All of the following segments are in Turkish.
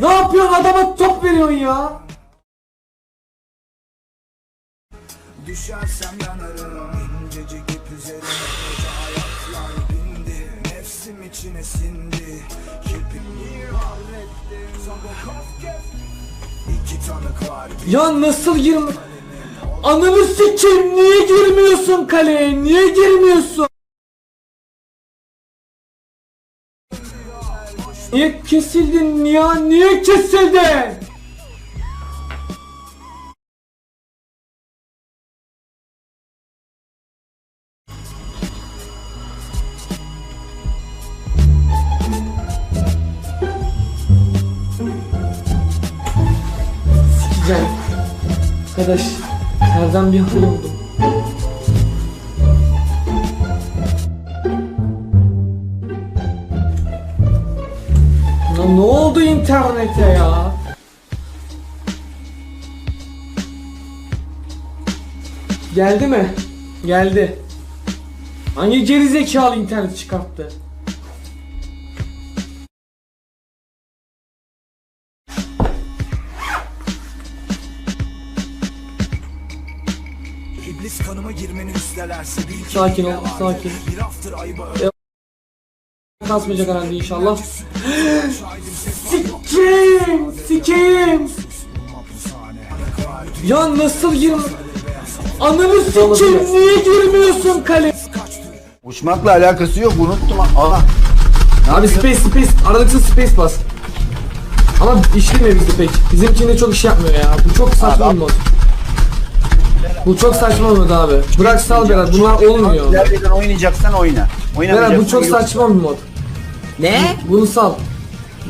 Ne yapıyorsun? Adama top veriyorsun ya? Düşersem yanarım İncecik ip üzerine koca ayaklar bindi. Nefsim içine sindi. Kirpikliği hallettim Sabah kef İki tanık var. Ya nasıl girme... Ananı sikeyim niye girmiyorsun kaleye? Niye girmiyorsun? Niye kesildin ya? Niye kesildin? Sikeceğim. Arkadaş, nereden bir hal oldum. Ne oldu internete ya? Geldi mi? Geldi. Hangi gerizekalı internet çıkarttı? İblis kanıma girmeni üstelerse bir iki Sakin ol, vardır. sakin. Bir after ayıba Kasmayacak herhalde inşallah. Sikeyim! Sikeyim! Ya nasıl girme... Ananı sikeyim niye girmiyorsun kale? Uçmakla alakası yok unuttum. Allah. Abi space space aralıksız space bas. Ama işlemiyor bizde pek. Bizimkinde çok iş yapmıyor ya. Bu çok saçma bir mod. Bu çok saçma bir mod abi. Bırak sal Berat bunlar olmuyor. Gerçekten oynayacaksan oyna. Berat bu çok saçma bir mod. Ne? Bunu sal.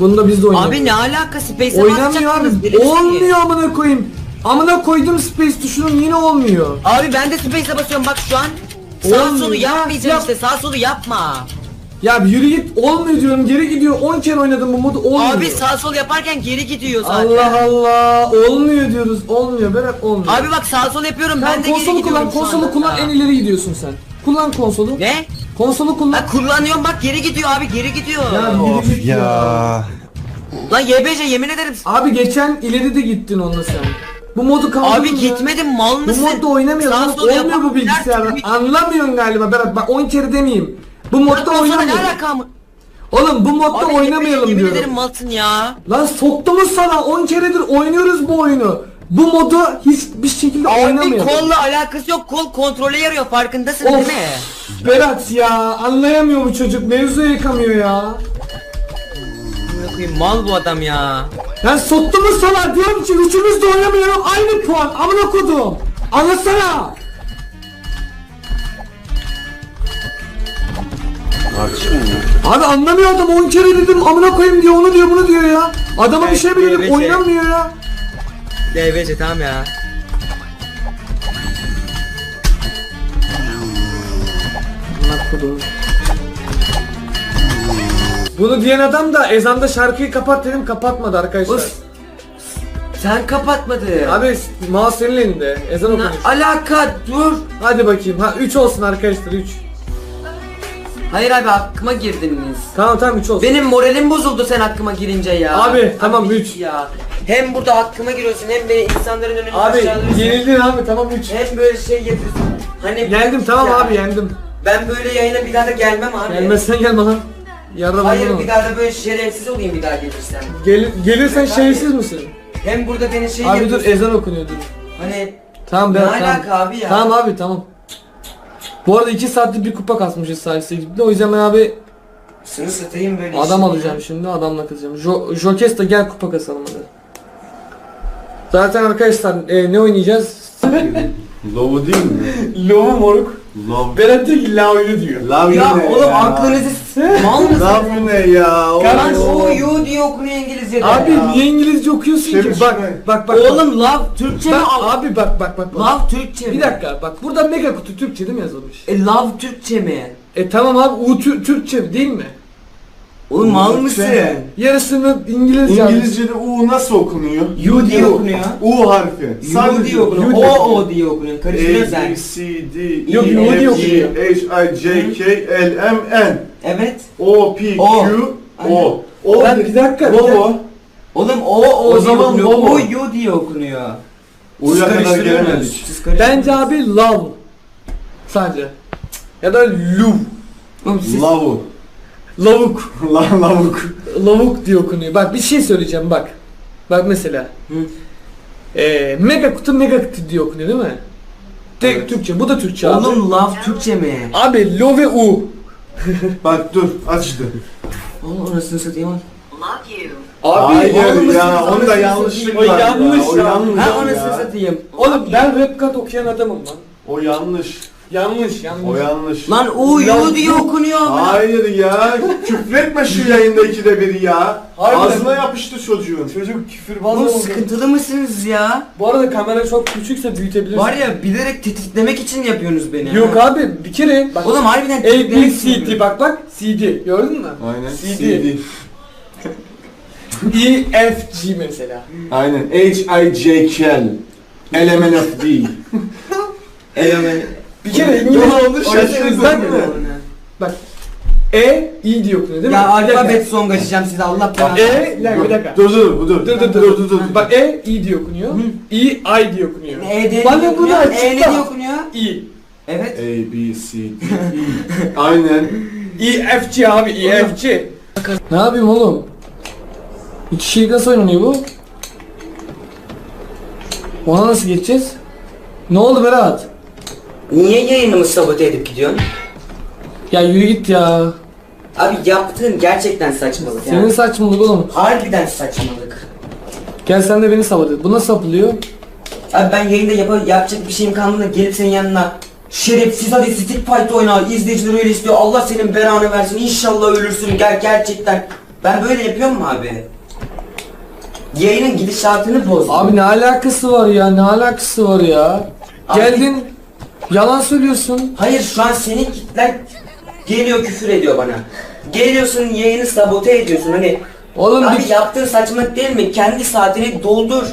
Bunu da biz de oynayalım. Abi ne alaka Space'e Oynamıyor abi. Olmuyor amına koyayım. Amına koydum space tuşunun yine olmuyor. Abi ben de Space'e basıyorum bak şu an. Sağ Olmuyor solu ya, yapmayacaksın yap. işte sağ solu yapma. Ya bir yürü git olmuyor diyorum geri gidiyor 10 kere oynadım bu modu olmuyor. Abi sağ sol yaparken geri gidiyor zaten. Allah Allah olmuyor diyoruz olmuyor Berat olmuyor. Abi bak sağ sol yapıyorum ben Sen de geri konsolu gidiyorum kullan şu konsolu kullan en ileri gidiyorsun sen. Kullan konsolu. Ne? Konsolu kullan. Ha kullanıyorum bak geri gidiyor abi geri gidiyor. Ya yürü Of git ya. Lan YBC yemin ederim. Abi geçen ileri de gittin onunla sen. Bu modu kaldırdın Abi ya. gitmedim mal Bu mısın? modda oynamıyorsun. Sağ oğlum, sol Olmuyor bu yapamam, bilgisayarda. dert- Anlamıyorsun galiba Berat. Bak 10 kere demeyeyim. Bu modda Konsola ne oynamıyorsun. alaka mı? Oğlum bu modda Abi oynamayalım yemin diyorum. ederim malsın ya. Lan soktuğumuz sana 10 keredir oynuyoruz bu oyunu. Bu modu hiçbir şekilde Abi oynamayalım. kolla alakası yok kol kontrole yarıyor farkındasın değil Of. mi? Berat ya anlayamıyor bu çocuk mevzuya yıkamıyor ya. Amına koyayım, Mal bu adam ya. Ben soktuğumuz sana diyorum ki üçümüz de oynamayalım aynı puan amına kodum. Anlasana. Tartışmayın ya. Abi anlamıyor adam 10 kere dedim amına koyayım diyor onu diyor bunu diyor ya. Adama bir Evet, şey dedim evet, oynamıyor ya. YBC tamam ya. Kodum. Bunu diyen adam da ezanda şarkıyı kapat dedim kapatmadı arkadaşlar. Uf. Sen kapatmadın. Abi mouse senin elinde. Ezan okunuyor. alaka dur. Hadi bakayım. Ha 3 olsun arkadaşlar 3. Hayır abi hakkıma girdiniz. Tamam tamam 3 olsun. Benim moralim bozuldu sen hakkıma girince ya. Abi, tamam, git üç. ya. Hem burada hakkıma giriyorsun hem beni insanların önünde Abi aşağılıyorsun. yenildin abi tamam 3. Hem böyle şey yapıyorsun. Hani Yendim tamam Ya, abi yendim. Ben böyle yayına bir daha da gelmem abi. Gelmezsen gelme lan. Yarra Hayır bir daha da böyle şerefsiz olayım bir daha gelirsem. Gel, gelirsen abi. şeysiz misin? Hem burada beni şey Abi dur yapıyorsun. ezan okunuyor dur. Hani Tamam Ne ben alaka tamam. abi ya? Tamam abi tamam. Bu arada 2 saatlik bir kupa kasmışız sadece ekipte. O yüzden ben abi sını satayım böyle adam işini alacağım şimdi adamla kızacağım. Jo Jokes de gel kupa kasalım hadi. Zaten arkadaşlar e, ne oynayacağız? Lovo değil mi? Love moruk. Love. Berat diyor ki oyunu diyor. Love Ya ne oğlum aklınızı s- mal mısın? Love ne ya? Lan Oo. o you diye okunuyor İngilizce'de. Abi ya. niye İngilizce okuyorsun ki? Bak bak bak. Oğlum love Türkçe mi? bak, al- abi bak bak bak. bak. Love Türkçe mi? Bir dakika bak burada mega kutu Türkçe değil mi yazılmış? E love Türkçe mi? E tamam abi U Tü- Türkçe değil mi? Oğlum mal mısın? Yarısını İngilizce. İngilizce'de U nasıl okunuyor? You diye okunuyor. U harfi. You diye okunuyor. O o diye okunuyor. Karıştırıyorsun A, sen. B, C, D, Yok, E, U diye F, G, okunuyor. H, I, J, K, L, M, N. Evet. O, P, O. Q, Aynen. O. O Ben bir dakika, bir Lovo. Oğlum o o, O diye zaman okunuyor. O yo diye okunuyor. U'ya Siz kadar karıştırıyorsunuz. gelemedik. Siz karıştırıyorsunuz. Bence abi love. Sadece. Ya da lu. Oğlum siz- Lavu. Lavuk. La lavuk. Lavuk diye okunuyor. Bak bir şey söyleyeceğim bak. Bak mesela. Hı. Ee, mega kutu mega kutu diye okunuyor değil mi? Tek Türkçe. Bu da Türkçe abi. Oğlum laf Türkçe mi? Abi lo ve u. Bak dur açtı. Oğlum orasını satayım. Abi Hayır oğlum, ya siz- onda yanlışlık O var yanlış ya. O ya. yanlış Ha ya. orasını satayım. Oğlum ben rap kat okuyan adamım lan. O yanlış. Yanlış yanlış. O yanlış. Lan o yo diye okunuyor. Hayır ya. Küfretme şu yayında ikide bir ya. Harbiden. Ağzına yapıştı çocuğun. Çocuk küfürbaz Oğlum oldu. sıkıntılı mısınız ya? Bu arada kamera çok küçükse büyütebilirsin. Var ya bilerek tetiklemek için yapıyorsunuz beni. Yok ha. abi bir kere bak. Oğlum harbiden A, tetiklemek için C, D bak bak CD gördün mü? Aynen. CD. CD. E, F, G mesela. Aynen. H, I, J, K, L, M, N, F, D. Elemen. Bir kere İngilizce Bak, değil mi? bak. E, I diye okunuyor değil mi? Ya alfabet song açacağım size Allah belanı. E, dakika, bir dakika. Dur dur dur. Dur dur dur dur dur. Bak E, I diye okunuyor. I, I diye okunuyor. E diye Bana bunu okunuyor. E ne açıkla. diye okunuyor? I. Evet. A, B, C, D, E. Aynen. I, F, G abi, I, F, G. Ne yapayım oğlum? İki kişilik nasıl oynanıyor bu? Ona nasıl geçeceğiz? Ne oldu Berat? Niye yayınımı sabote edip gidiyorsun? Ya yürü git ya. Abi yaptığın gerçekten saçmalık ya. Senin saçmalık oğlum. Harbiden saçmalık. Gel sen de beni sabah et. Bu nasıl yapılıyor? Abi ben yayında yap yapacak bir şeyim kalmadığında gelip senin yanına Şerefsiz hadi stick fight oyna izleyiciler öyle istiyor Allah senin belanı versin inşallah ölürsün gel gerçekten Ben böyle yapıyorum mu abi? Yayının gidişatını bozdum Abi ne alakası var ya? Ne alakası var ya? Abi- Geldin. Yalan söylüyorsun. Hayır şu an senin kitlen geliyor küfür ediyor bana Geliyorsun yayını sabote ediyorsun hani Oğlum Abi bir... yaptığın saçmalık değil mi? Kendi saatini doldur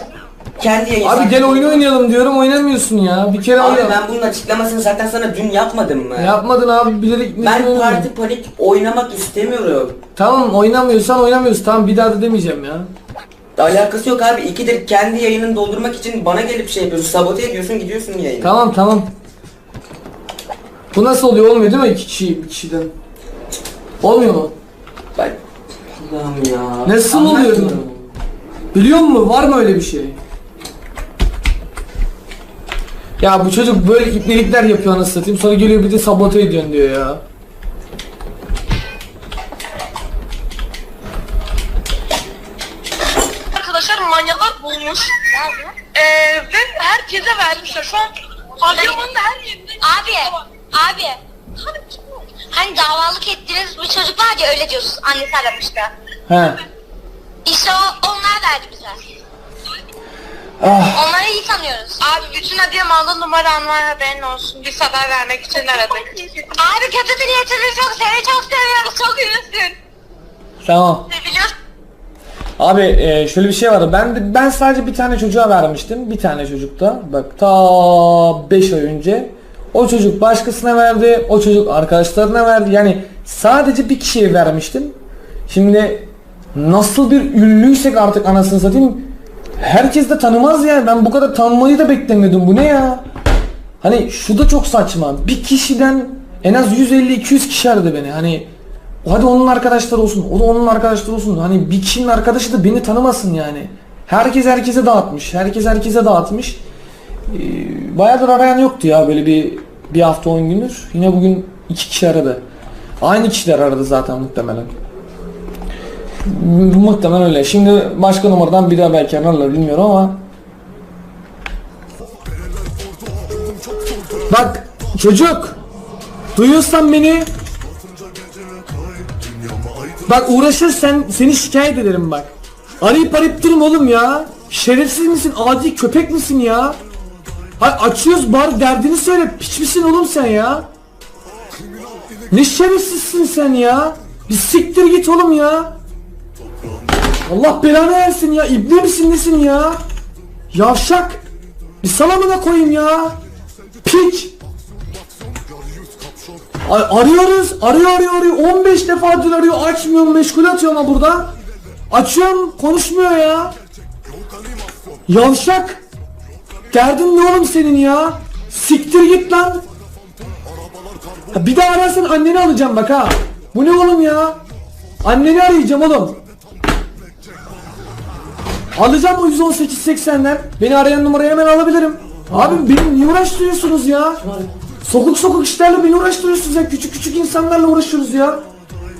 Kendi yayın Abi gel oyun oynayalım diyorum oynamıyorsun ya. Bir kere Abi oyna. ben bunun açıklamasını zaten sana dün yapmadım mı? Yapmadın abi bilerek Ben oynadın. parti panik oynamak istemiyorum. Tamam oynamıyorsan oynamıyorsun. Tamam bir daha da demeyeceğim ya. Alakası yok abi. İkidir kendi yayınını doldurmak için bana gelip şey yapıyorsun. Sabote ediyorsun gidiyorsun yayına. Tamam tamam. Bu nasıl oluyor? Olmuyor değil mi iki kişi bir kişiden? Olmuyor mu? Ben... Allah'ım ya. Nasıl oluyor? Biliyor musun? Var mı öyle bir şey? Ya bu çocuk böyle ipnelikler yapıyor anasını satayım. Sonra geliyor bir de sabote ediyorsun diyor ya. arkadaşlar manyaklar bulmuş. Ee, ve herkese vermişler. Şu an Adıyaman'ın da her yerinde. Abi, abi. Hani davalık ettiğiniz bir çocuk var ya öyle diyorsunuz. Annesi aramıştı. He. İşte o, onlar verdi bize. Ah. Onları iyi tanıyoruz. Abi bütün Adıyaman'da numaran var haberin olsun. Biz haber vermek için aradık. Abi kötü niyetimiz yok. Seni çok seviyoruz. Çok iyisin. Tamam. Biliyorsun. Abi e, şöyle bir şey vardı. Ben de, ben sadece bir tane çocuğa vermiştim. Bir tane çocukta. Bak ta 5 ay önce. O çocuk başkasına verdi. O çocuk arkadaşlarına verdi. Yani sadece bir kişiye vermiştim. Şimdi nasıl bir ünlüysek artık anasını satayım. Herkes de tanımaz yani. Ben bu kadar tanınmayı da beklemiyordum. Bu ne ya? Hani şu da çok saçma. Bir kişiden en az 150-200 kişi aradı beni. Hani hadi onun arkadaşları olsun. O da onun arkadaşları olsun. Hani bir kişinin arkadaşı da beni tanımasın yani. Herkes herkese dağıtmış. Herkes herkese dağıtmış. Ee, bayağıdır arayan yoktu ya böyle bir bir hafta 10 gündür. Yine bugün iki kişi aradı. Aynı kişiler aradı zaten muhtemelen. Muhtemelen öyle. Şimdi başka numaradan bir daha belki ararlar bilmiyorum ama Bak çocuk Duyuyorsan beni Bak uğraşırsan seni şikayet ederim bak Arayıp arayıp durma oğlum ya Şerefsiz misin adi köpek misin ya Hay açıyoruz bar derdini söyle. Piç misin oğlum sen ya? Ne şerefsizsin sen ya? Bir siktir git oğlum ya. Allah belanı versin ya. İbne misin nesin ya? Yavşak. Bir salamına koyayım ya. Piç. A- arıyoruz arıyor arıyor arıyor. 15 defa dün arıyor. Açmıyor meşgul atıyor ama burada. Açıyorum konuşmuyor ya. Yavşak. Derdin ne oğlum senin ya? Siktir git lan. Ha, bir daha ararsan anneni alacağım bak ha. Bu ne oğlum ya? Anneni arayacağım oğlum. Alacağım o 118.80'den. Beni arayan numarayı hemen alabilirim. Abi beni niye uğraştırıyorsunuz ya? Sokuk sokuk işlerle beni uğraştırıyorsunuz ya. Küçük küçük insanlarla uğraşıyoruz ya.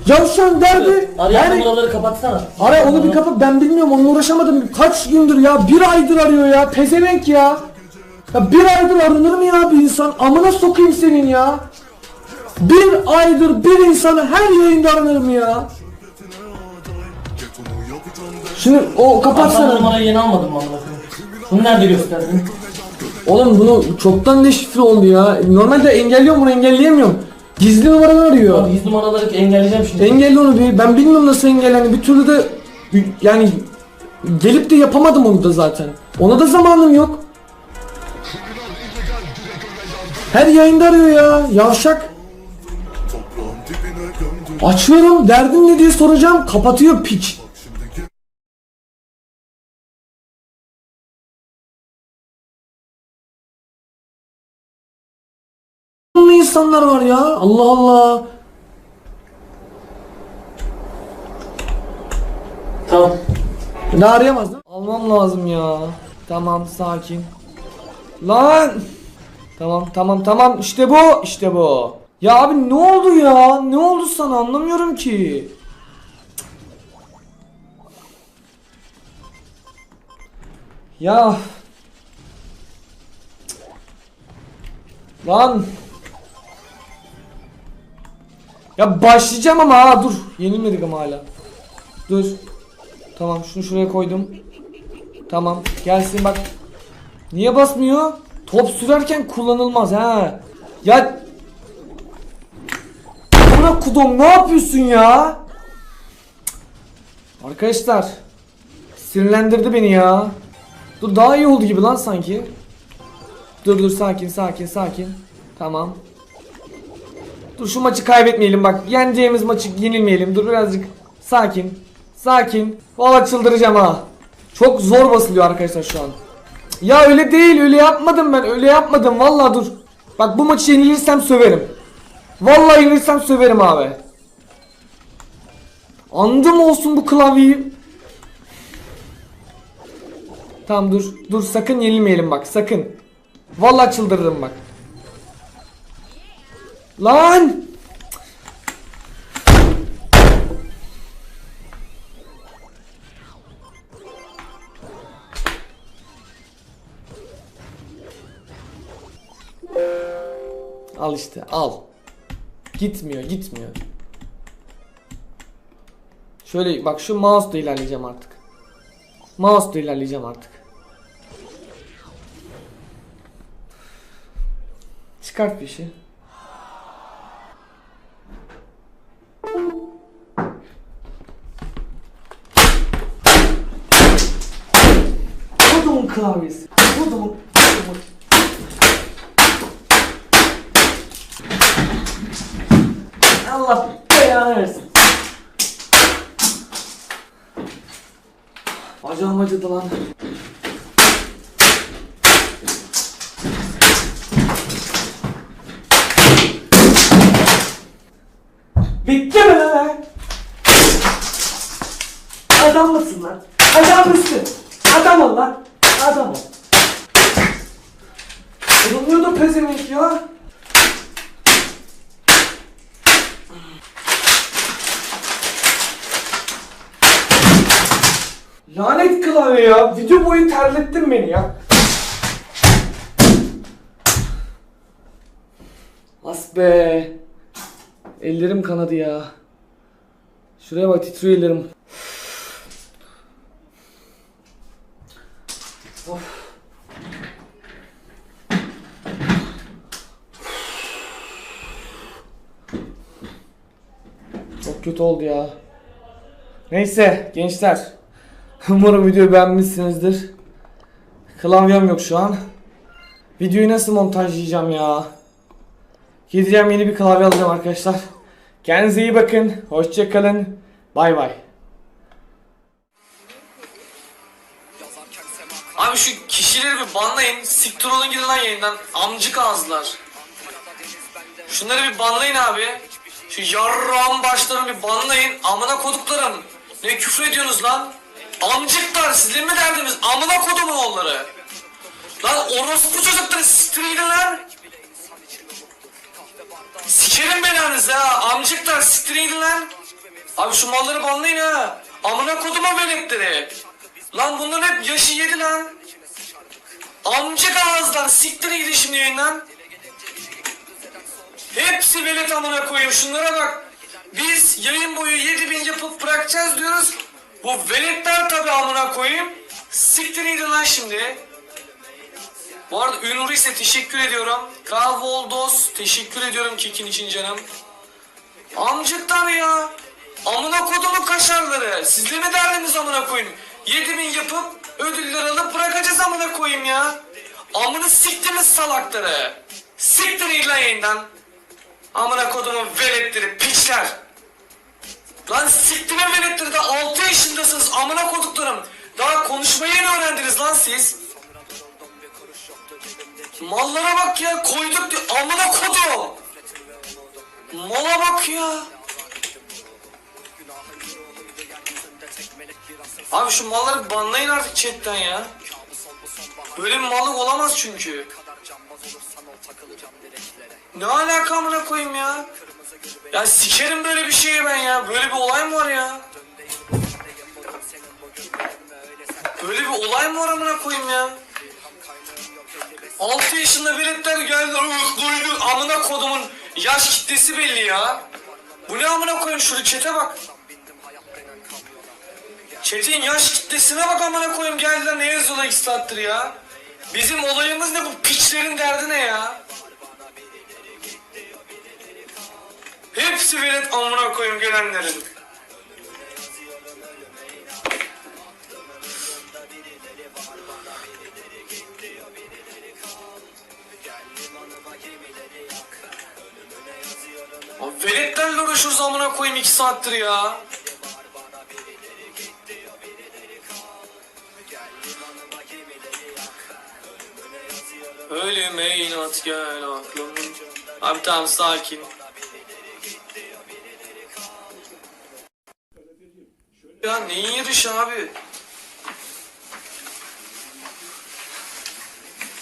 Yavşan derdi. Arayan Yani- numaraları kapatsana. Ara onu bir kapat ben bilmiyorum onunla uğraşamadım kaç gündür ya bir aydır arıyor ya pezevenk ya Ya bir aydır aranır mı ya bir insan amına sokayım senin ya Bir aydır bir insanı her yayında aranır mı ya Şimdi o Ben kapatsana numarayı yeni almadım mı amına? Bunu nerede gösterdin? Oğlum bunu çoktan deşifre oldu ya Normalde engelliyorum bunu engelleyemiyorum Gizli numaradan arıyor Abi 100 numaraları engelleyeceğim şimdi. Engelli onu bir. Ben bilmiyorum nasıl engellendi. Bir türlü de yani gelip de yapamadım onu da zaten. Ona da zamanım yok. Her yayında arıyor ya. Yavşak. Açıyorum. Derdin ne diye soracağım. Kapatıyor piç. İnsanlar var ya? Allah Allah. Tamam. Ne arayamaz değil mi? Almam lazım ya. Tamam sakin. Lan. Tamam tamam tamam işte bu işte bu. Ya abi ne oldu ya? Ne oldu sana anlamıyorum ki. Ya. Lan. Ya başlayacağım ama ha dur. Yenilmedik ama hala. Dur. Tamam şunu şuraya koydum. Tamam gelsin bak. Niye basmıyor? Top sürerken kullanılmaz ha. Ya Buna kudum ne yapıyorsun ya? Arkadaşlar sinirlendirdi beni ya. Dur daha iyi oldu gibi lan sanki. Dur dur sakin sakin sakin. Tamam. Dur şu maçı kaybetmeyelim bak. Yeneceğimiz maçı yenilmeyelim. Dur birazcık sakin. Sakin. Valla çıldıracağım ha. Çok zor basılıyor arkadaşlar şu an. Ya öyle değil öyle yapmadım ben öyle yapmadım valla dur. Bak bu maçı yenilirsem söverim. Vallahi yenilirsem söverim abi. Andım olsun bu klavyeyi. Tamam dur dur sakın yenilmeyelim bak sakın. Vallahi çıldırırım bak. Lan! Al işte al. Gitmiyor gitmiyor. Şöyle bak şu mouse da ilerleyeceğim artık. Mouse da ilerleyeceğim artık. Çıkart bir şey. Kodumun klavyesi. Kodumun. kodumun. Allah belanı versin. Bacağım acıdı lan. Bitti mi lan? Adam mısın lan? Adam mısın? Adam ol lan. Adam ol. Durmuyor da pezevenk ya. Lanet klavye ya. Video boyu terlettin beni ya. As be. Ellerim kanadı ya. Şuraya bak titriyor ellerim. Of. Çok kötü oldu ya. Neyse gençler. Umarım videoyu beğenmişsinizdir. Klavyem yok şu an. Videoyu nasıl montajlayacağım ya? Gideceğim yeni bir klavye alacağım arkadaşlar. Kendinize iyi bakın. Hoşçakalın. Bay bay. Abi şu kişileri bir banlayın. Siktir olun gidin lan yayından. Amcık ağızlar. Şunları bir banlayın abi. Şu yarrağın başlarını bir banlayın. Amına koduklarım. Ne küfür ediyorsunuz lan? Amcıklar sizin mi derdiniz? Amına kodumun oğulları. Lan orospu çocukları siktir gidin lan. Sikerim belanızı ha. Amcıklar siktir gidin lan. Abi şu malları banlayın ha. Amına koduma veletleri. Lan bunların hep yaşı yedi lan. Amcık ağızlar siktir gidin şimdi yayından. Hepsi velet amına koyayım şunlara bak. Biz yayın boyu 7000 yapıp bırakacağız diyoruz. Bu veletler tabi amına koyayım. Siktir gidin lan şimdi. Bu arada Ünur ise teşekkür ediyorum. Kahvoldos teşekkür ediyorum kekin için canım. Amcıklar ya. Amına kodumu kaşarları. Sizle mi derdiniz amına koyayım? 7000 yapıp ödüller alıp bırakacağız amına koyayım ya. Amını siktiniz salakları. Siktirin lan yayından. Amına kodumun veletleri piçler. Lan siktirin veletleri de 6 yaşındasınız amına koduklarım. Daha konuşmayı yeni öğrendiniz lan siz. Mallara bak ya koyduk diyor amına kodum. Mala bak ya. Abi şu malları banlayın artık chatten ya. Böyle bir mallık olamaz çünkü. Ne alaka amına koyayım ya? Ya sikerim böyle bir şeye ben ya. Böyle bir olay mı var ya? Böyle bir olay mı var amına koyayım ya? 6 yaşında veletler geldiler ıh duydu amına kodumun yaş kitlesi belli ya. Bu ne amına koyayım şurada çete bak. Çetin yaş kitlesine bak amına koyayım geldiler ne yazıyorlar iki saattir ya. Bizim olayımız ne bu piçlerin derdi ne ya? Hepsi velet amına koyayım gelenlerin. Abi veletlerle uğraşıyoruz amına koyayım iki saattir ya. Ölüme inat gel aklımın. Abi tamam sakin. Ya neyin yarışı abi?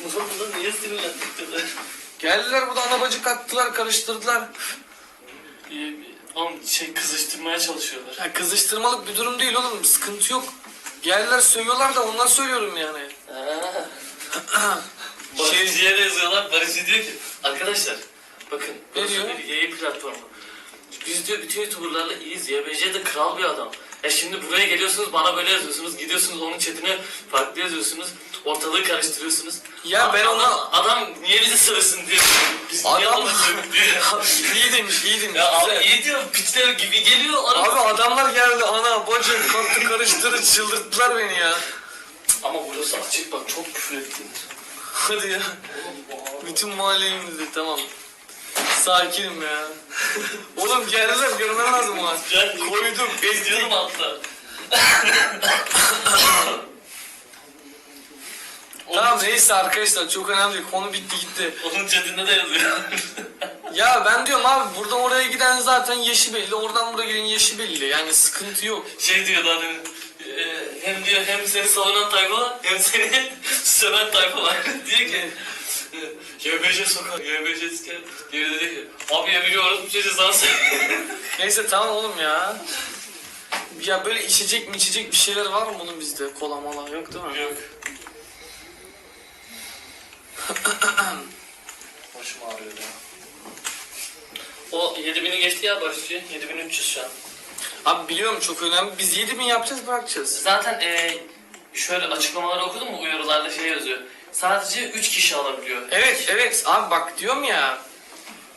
Bunu niye sinirlendirdiler? Geldiler burada ana bacı kattılar karıştırdılar. Oğlum şey kızıştırmaya çalışıyorlar. Ya kızıştırmalık bir durum değil oğlum sıkıntı yok. Geldiler sövüyorlar da ondan söylüyorum yani. Şey- Barışçı'ya da yazıyorlar. Barışçı diyor ki arkadaşlar bakın Ne burası diyor? bir yayın platformu. Biz diyor bütün youtuberlarla iyiyiz. YBC de kral bir adam. E şimdi buraya geliyorsunuz bana böyle yazıyorsunuz. Gidiyorsunuz onun chatine farklı yazıyorsunuz. Ortalığı karıştırıyorsunuz. Ya ben adam, ona- Adam niye bizi sövsün diyor. Biz niye Adam onu sövdük diyor. iyi demiş iyi demiş. Ya abi Güzel. iyi diyor piçler gibi geliyor. Abi Araba. adamlar geldi ana bacı kattı karıştırdı çıldırttılar beni ya. Ama burası açık bak çok küfür ettin. Hadi ya. Bütün mahalleyi tamam. Sakinim ya. Oğlum geldiler görmen lazım. Gel. Koydum ezdim. İzliyordum altta. Tamam neyse arkadaşlar çok önemli değil. konu bitti gitti. Onun chatinde de yazıyor. Ya ben diyorum abi buradan oraya giden zaten yaşı belli. Oradan buraya giden yaşı belli. Yani sıkıntı yok. şey diyor daha demin. e, hem diyor hem seni savunan tayfa hem seni söven tayfa var. diyor ki YBC sokar, YBC siker. Diyor dedi ki abi orası bir şey cezası. Neyse tamam oğlum ya. Ya böyle içecek mi içecek bir şeyler var mı bunun bizde? Kola mola yok değil mi? Yok. Başım ağrıyor ya. O 7000'i geçti ya Barışçı. 7300 şu an. Abi biliyorum çok önemli. Biz 7000 yapacağız bırakacağız. Zaten e, şöyle açıklamaları okudun mu? Uyarılarda şey yazıyor. Sadece 3 kişi alabiliyor. Evet evet abi bak diyorum ya.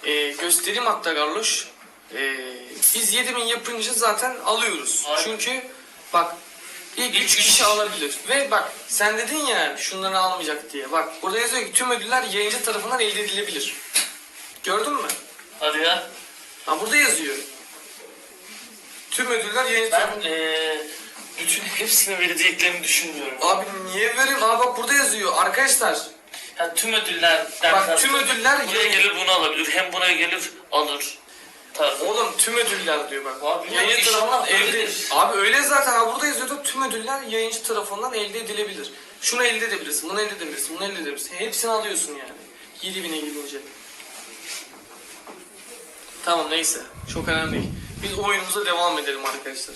E, göstereyim hatta Garloş. E, biz 7000 yapınca zaten alıyoruz. Aynen. Çünkü bak ilk 3 kişi alabilir. Ve bak sen dedin ya şunları almayacak diye. Bak burada yazıyor ki tüm ödüller yayıncı tarafından elde edilebilir. Gördün mü? Hadi ya. Ha burada yazıyor. Tüm ödüller yayıncı Ben tarafından... eee bütün hepsini vereceklerini düşünmüyorum. Abi niye vereyim? Abi bak burada yazıyor. Arkadaşlar Yani tüm ödüller Bak, tüm ödüller buraya yayın- gelir bunu alabilir. Hem buraya gelir alır. Tarzı. Oğlum tüm ödüller diyor bak. Abi, yayıncı ya, tarafından elde öyledir. Abi öyle zaten abi burada yazıyordu tüm ödüller yayıncı tarafından elde edilebilir. Şunu elde edebilirsin, bunu elde edebilirsin, bunu elde edebilirsin. Hepsini alıyorsun yani. 7000'e gidince. Tamam neyse. Çok önemli değil. Biz oyunumuza devam edelim arkadaşlar.